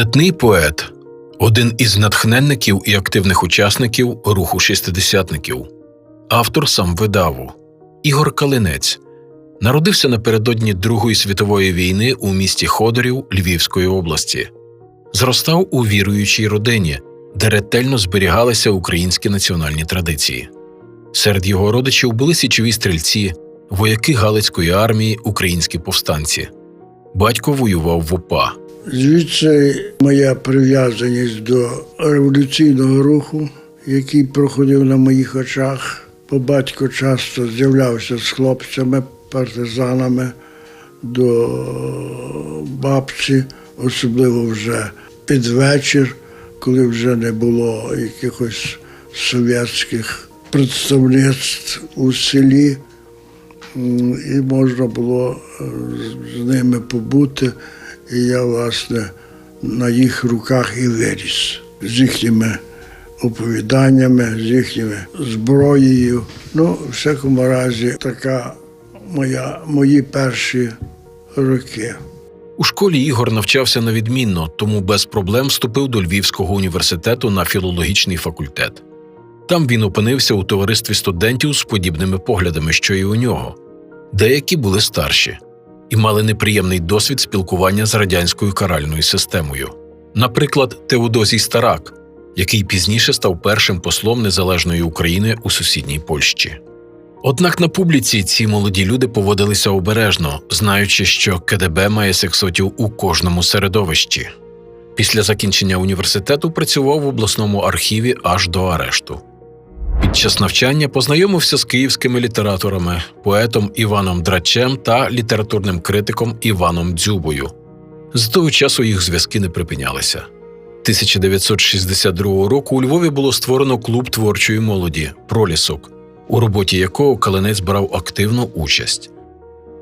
Видатний поет, один із натхненників і активних учасників руху шістидесятників, автор сам видаву Ігор Калинець народився напередодні Другої світової війни у місті Ходорів Львівської області. Зростав у віруючій родині, де ретельно зберігалися українські національні традиції. Серед його родичів були січові стрільці, вояки Галицької армії, українські повстанці. Батько воював в УПА. Звідси моя прив'язаність до революційного руху, який проходив на моїх очах. Бо батько часто з'являвся з хлопцями, партизанами до бабці, особливо вже під вечір, коли вже не було якихось совєтських представництв у селі, і можна було е, з ними побути. І я, власне, на їх руках і виріс з їхніми оповіданнями, з їхніми зброєю. Ну, в всякому разі, така моя, мої перші роки. У школі Ігор навчався на відмінно, тому без проблем вступив до Львівського університету на філологічний факультет. Там він опинився у товаристві студентів з подібними поглядами, що і у нього. Деякі були старші і мали неприємний досвід спілкування з радянською каральною системою. Наприклад, Теодозій Старак, який пізніше став першим послом незалежної України у сусідній Польщі. Однак на публіці ці молоді люди поводилися обережно, знаючи, що КДБ має сексотів у кожному середовищі. Після закінчення університету працював в обласному архіві аж до арешту. Під час навчання познайомився з київськими літераторами, поетом Іваном Драчем та літературним критиком Іваном Дзюбою. З того часу їх зв'язки не припинялися. 1962 року у Львові було створено клуб творчої молоді Пролісок, у роботі якого Калинець брав активну участь.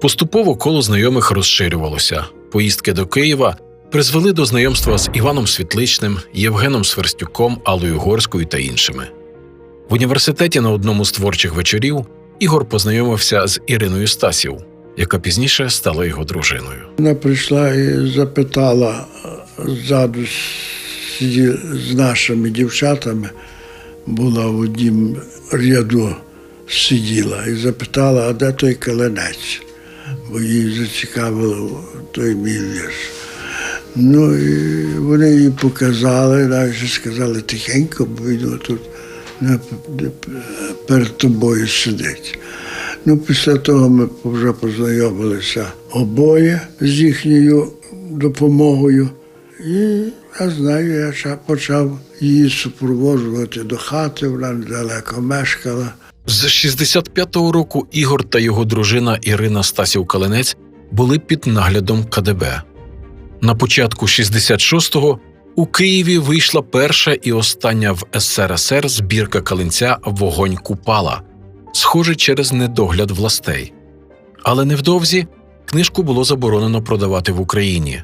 Поступово коло знайомих розширювалося. Поїздки до Києва призвели до знайомства з Іваном Світличним, Євгеном Сверстюком, Аллою Горською та іншими. В університеті на одному з творчих вечорів Ігор познайомився з Іриною Стасів, яка пізніше стала його дружиною. Вона прийшла і запитала ззаду з нашими дівчатами, була в однім ряду сиділа і запитала, а де той каленець? Бо її зацікавило той мій вірш. Ну і вони їй показали, навіть сказали тихенько, бо він тут перед тобою сидить. Ну, після того ми вже познайомилися обоє з їхньою допомогою. І я знаю, я почав її супроводжувати до хати, вона недалеко мешкала. З 65-го року Ігор та його дружина Ірина Стасів Калинець були під наглядом КДБ. На початку 66-го у Києві вийшла перша і остання в СРСР збірка калинця Вогонь Купала, схоже через недогляд властей. Але невдовзі книжку було заборонено продавати в Україні.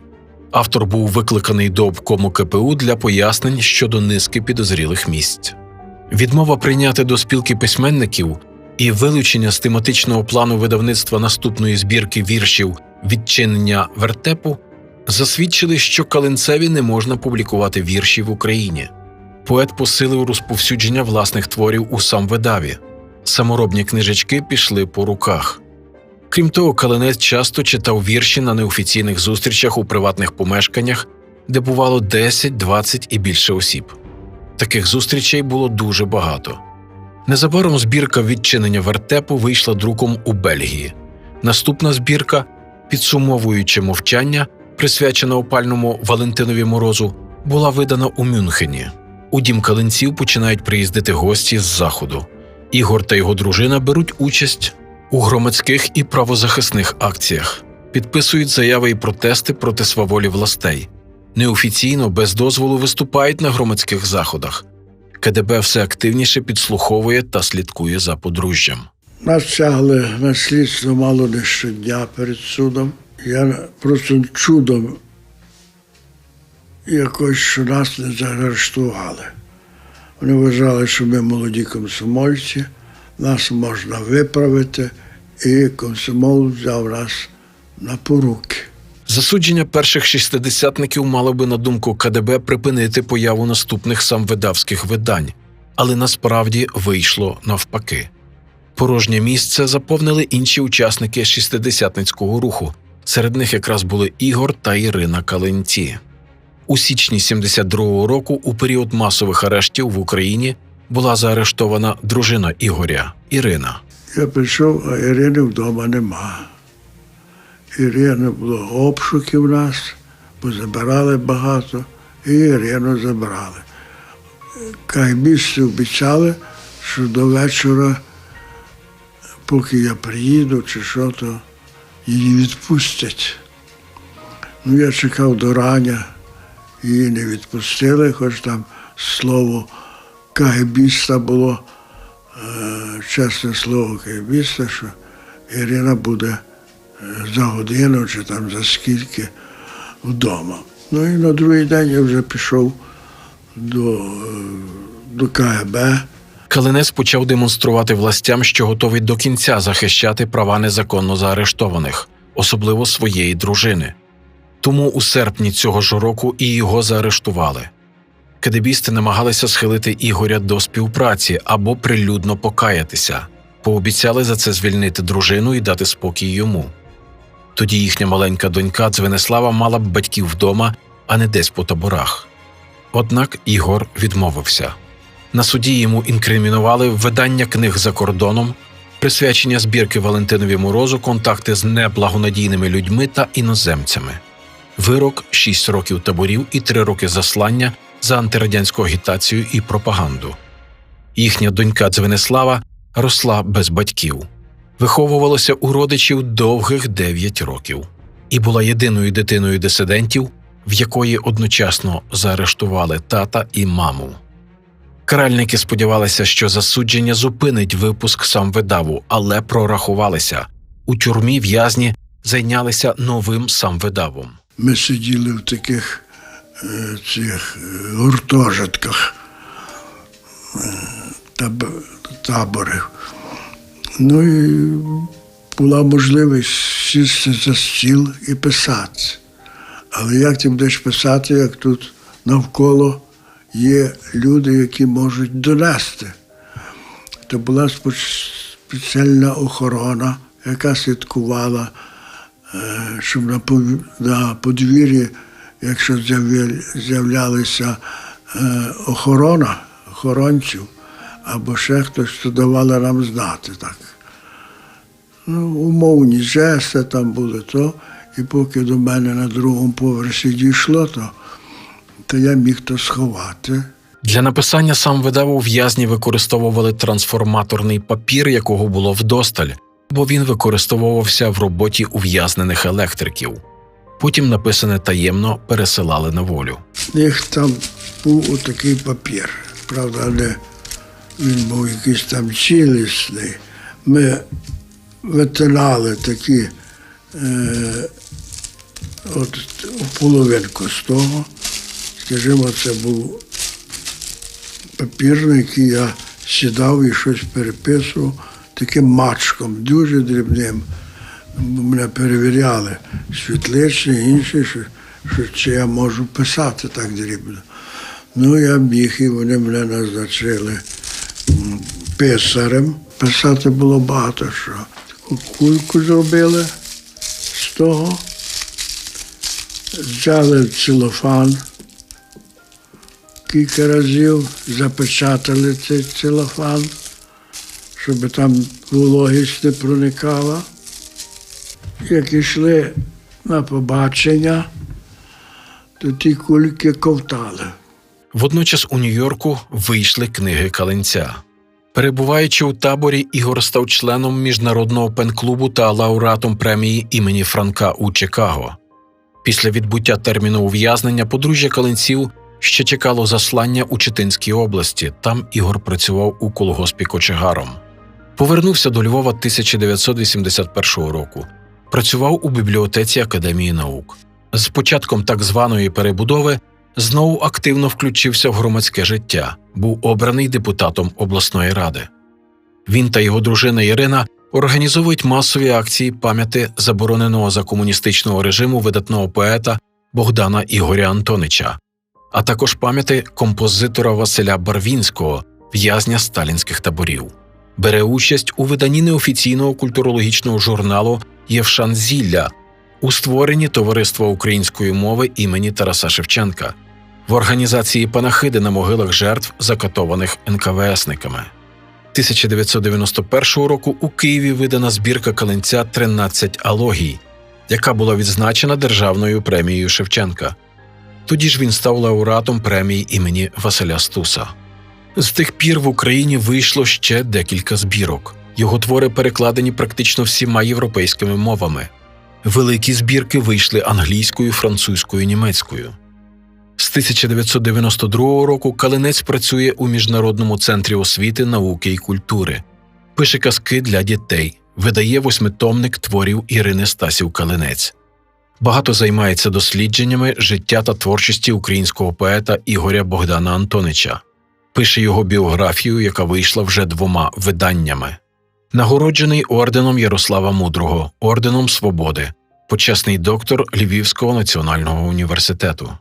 Автор був викликаний до обкому КПУ для пояснень щодо низки підозрілих місць. Відмова прийняти до спілки письменників і вилучення з тематичного плану видавництва наступної збірки віршів відчинення вертепу засвідчили, що Калинцеві не можна публікувати вірші в Україні. Поет посилив розповсюдження власних творів у сам видаві. Саморобні книжечки пішли по руках. Крім того, Калинець часто читав вірші на неофіційних зустрічах у приватних помешканнях, де бувало 10, 20 і більше осіб. Таких зустрічей було дуже багато. Незабаром збірка відчинення вертепу вийшла друком у Бельгії. Наступна збірка, підсумовуючи мовчання, присвячена опальному Валентинові Морозу, була видана у Мюнхені. У дім калинців починають приїздити гості з заходу. Ігор та його дружина беруть участь у громадських і правозахисних акціях, підписують заяви і протести проти сваволі властей, неофіційно без дозволу виступають на громадських заходах. КДБ все активніше підслуховує та слідкує за подружжям. Нас тягли на слідство мало не щодня перед судом. Я просто чудом якось, що нас не заарештували. Вони вважали, що ми молоді комсомольці, нас можна виправити, і комсомол взяв нас на поруки. Засудження перших шістидесятників мало би, на думку КДБ, припинити появу наступних самвидавських видань, але насправді вийшло навпаки. Порожнє місце заповнили інші учасники шістидесятницького руху. Серед них якраз були Ігор та Ірина Каленці. У січні 72-го року, у період масових арештів в Україні, була заарештована дружина Ігоря Ірина. Я прийшов, а Ірини вдома нема. Ірини було обшуки в нас, позабирали багато, і Ірину забрали. Каймісти обіцяли, що до вечора, поки я приїду чи що, то її відпустять. Ну, я чекав до рання, її не відпустили, хоч там слово кагебіста було е, чесне слово кайбіста, що Ірина буде е, за годину чи там за скільки вдома. Ну і на другий день я вже пішов до, е, до КГБ. Калинець почав демонструвати властям, що готовий до кінця захищати права незаконно заарештованих, особливо своєї дружини. Тому у серпні цього ж року і його заарештували. Кадебісти намагалися схилити Ігоря до співпраці або прилюдно покаятися, пообіцяли за це звільнити дружину і дати спокій йому. Тоді їхня маленька донька Дзвенислава мала б батьків вдома, а не десь по таборах. Однак Ігор відмовився. На суді йому інкримінували видання книг за кордоном, присвячення збірки Валентинові Морозу, контакти з неблагонадійними людьми та іноземцями, вирок 6 років таборів і 3 роки заслання за антирадянську агітацію і пропаганду. Їхня донька Дзвенислава росла без батьків, виховувалася у родичів довгих 9 років і була єдиною дитиною дисидентів, в якої одночасно заарештували тата і маму. Каральники сподівалися, що засудження зупинить випуск самвидаву, але прорахувалися. У тюрмі в'язні зайнялися новим самвидавом. Ми сиділи в таких е, цих е, гуртожитках е, таб, таборів. Ну і була можливість сісти за стіл і писати. Але як ти будеш писати, як тут навколо є люди, які можуть донести? То була спеціальна охорона, яка слідкувала е, щоб на, подвір'ї, якщо з'явля- з'являлися е, охорона, охоронців, або ще хтось, то давали нам знати так. Ну, умовні жести там були то, і поки до мене на другому поверсі дійшло, то, то я міг то сховати. Для написання сам самвидаву в'язні використовували трансформаторний папір, якого було вдосталь, бо він використовувався в роботі ув'язнених електриків. Потім написане таємно пересилали на волю. В них там був отакий папір. Правда, не він був якийсь там цілісний. Ми витинали такі е, от половинку з того. Скажімо, це був папір, на який я сідав і щось переписував таким мачком, дуже дрібним. Мене перевіряли світличні, інші, що, що чи я можу писати так дрібно. Ну, я міг, і вони мене назначили писарем. Писати було багато що. Таку кульку зробили з того, взяли целофан кілька разів, запечатали цей целофан, щоб там вологість не проникала. Як йшли на побачення, то ті кульки ковтали. Водночас у Нью-Йорку вийшли книги Каленця. Перебуваючи у таборі, Ігор став членом міжнародного пен-клубу та лауреатом премії імені Франка у Чикаго. Після відбуття терміну ув'язнення подружжя Каленців ще чекало заслання у Читинській області. Там Ігор працював у колгоспі кочегаром. Повернувся до Львова 1981 року. Працював у бібліотеці Академії наук. З початком так званої перебудови знову активно включився в громадське життя, був обраний депутатом обласної ради. Він та його дружина Ірина організовують масові акції пам'яті забороненого за комуністичного режиму видатного поета Богдана Ігоря Антонича, а також пам'яті композитора Василя Барвінського, в'язня сталінських таборів. Бере участь у виданні неофіційного культурологічного журналу Євшан Зілля у створенні Товариства української мови імені Тараса Шевченка, в організації панахиди на могилах жертв, закатованих НКВСниками. 1991 року у Києві видана збірка каленця «13 алогій, яка була відзначена Державною премією Шевченка. Тоді ж він став лауреатом премії імені Василя Стуса. З тих пір в Україні вийшло ще декілька збірок. Його твори перекладені практично всіма європейськими мовами. Великі збірки вийшли англійською, французькою, німецькою. З 1992 року Калинець працює у Міжнародному центрі освіти, науки і культури, пише казки для дітей, видає восьмитомник творів Ірини Стасів Калинець. Багато займається дослідженнями життя та творчості українського поета Ігоря Богдана Антонича, пише його біографію, яка вийшла вже двома виданнями. Нагороджений орденом Ярослава Мудрого, орденом Свободи, почесний доктор Львівського національного університету.